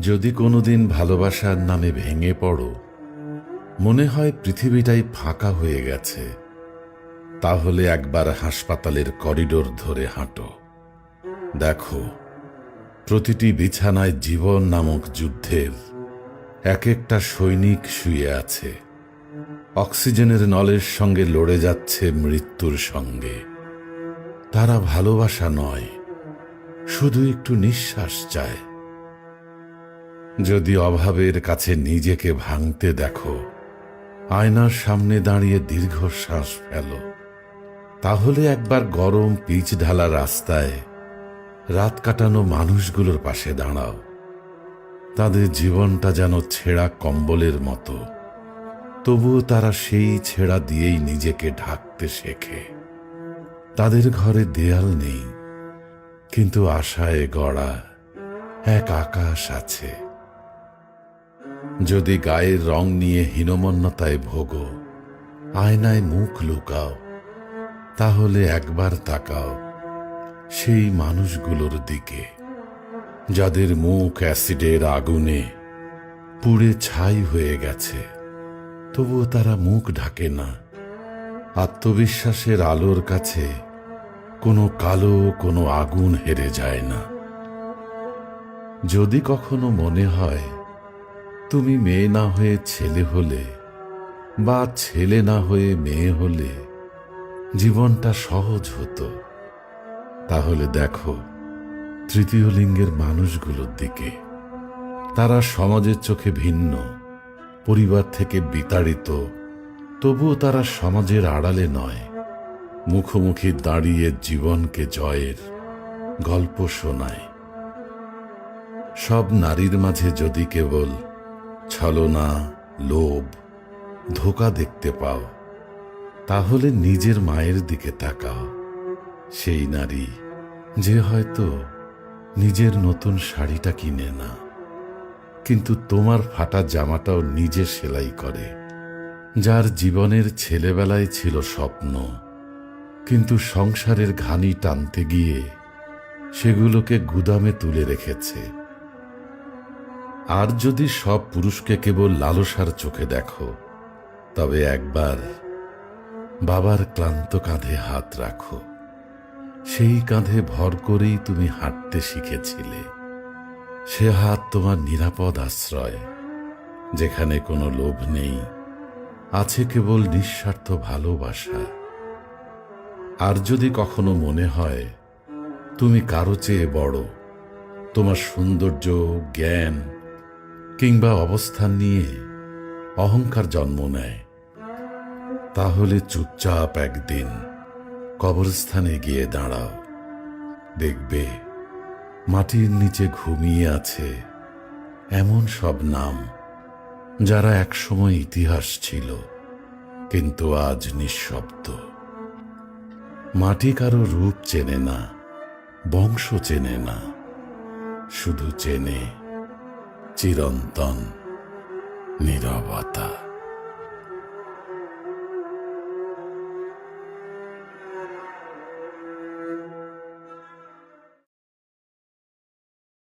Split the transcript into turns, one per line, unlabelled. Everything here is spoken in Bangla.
যদি কোনোদিন ভালোবাসার নামে ভেঙে পড়ো, মনে হয় পৃথিবীটাই ফাঁকা হয়ে গেছে, তাহলে একবার হাসপাতালের করিডোর ধরে হাঁটো। দেখো, প্রতিটি বিছানায় জীবন নামক যুদ্ধের এক একটা সৈনিক শুয়ে আছে। অক্সিজেনের নলের সঙ্গে লড়ে যাচ্ছে মৃত্যুর সঙ্গে। তারা ভালোবাসা নয়, শুধু একটু নিঃশ্বাস চায়। যদি অভাবের কাছে নিজেকে ভাঙতে দেখো, আয়নার সামনে দাঁড়িয়ে দীর্ঘশ্বাস ফেলো, তাহলে একবার গরম পিচ ঢালা রাস্তায় রাত কাটানো মানুষগুলোর পাশে দাঁড়াও। তাদের জীবনটা যেন ছেঁড়া কম্বলের মতো। তবুও তারা সেই ছেঁড়া দিয়েই নিজেকে ঢাকতে শেখে। তাদের ঘরে দেয়াল নেই, কিন্তু আশায় গড়া এক আকাশ আছে। যদি গায়ের রং নিয়ে হীনমন্যতায় ভোগো, আয়নায় মুখ লুকাও, তাহলে একবার তাকাও সেই মানুষগুলোর দিকে, যাদের মুখ অ্যাসিডের আগুনে পুড়ে ছাই হয়ে গেছে। তবুও তারা মুখ ঢাকে না। আত্মবিশ্বাসের আলোর কাছে কোনো কালো, কোনো আগুন হেরে যায় না। যদি কখনো মনে হয়, তুমি মেয়ে না হয়ে ছেলে হলে বা ছেলে না হয়ে মেয়ে হলে জীবনটা সহজ হতো। তাহলে দেখো, তৃতীয় লিঙ্গের মানুষগুলোর দিকে। তারা সমাজের চোখে ভিন্ন। পরিবার থেকে বিতাড়িত, তবুও তারা সমাজের আড়ালে নয়। মুখোমুখি দাঁড়িয়ে জীবনকে জয়ের গল্প শোনায়। সব নারীর মাঝে যদি কেবল ছলনা, লোভ, ধোকা দেখতে পাও, তাহলে নিজের মায়ের দিকে তাকাও। সেই নারী যে হয়তো নিজের নতুন শাড়িটা কিনে না। কিন্তু তোমার ফাটা জামাটাও নিজে সেলাই করে, যার জীবনের ছেলেবেলায় ছিল স্বপ্ন। কিন্তু সংসারের ঘানি টানতে গিয়ে সেগুলোকে গুদামে তুলে রেখেছে। আর যদি সব পুরুষকে কেবল লালসার চোখে দেখো, তবে একবার বাবার ক্লান্ত কাঁধে হাত রাখো। সেই কাঁধে ভর করেই তুমি হাঁটতে শিখেছিলে। সে হাত তোমার নিরাপদ আশ্রয়, যেখানে কোনো লোভ নেই, আছে কেবল নিঃস্বার্থ ভালোবাসা। আর যদি কখনো মনে হয়, তুমি কারও চেয়ে বড়, তোমার সৌন্দর্য, জ্ঞান, কিংবা অবস্থান নিয়ে অহংকার জন্ম নেয়, তাহলে চুপচাপ একদিন কবরস্থানে গিয়ে দাঁড়াও, দেখবে মাটির নিচে ঘুমিয়ে আছে এমন সব নাম যারা একসময় ইতিহাস ছিল, কিন্তু আজ নিঃশব্দ। মাটি কারও রূপ চেনে না, বংশ চেনে না, শুধু চেনে চিরন্তন নীরবতা।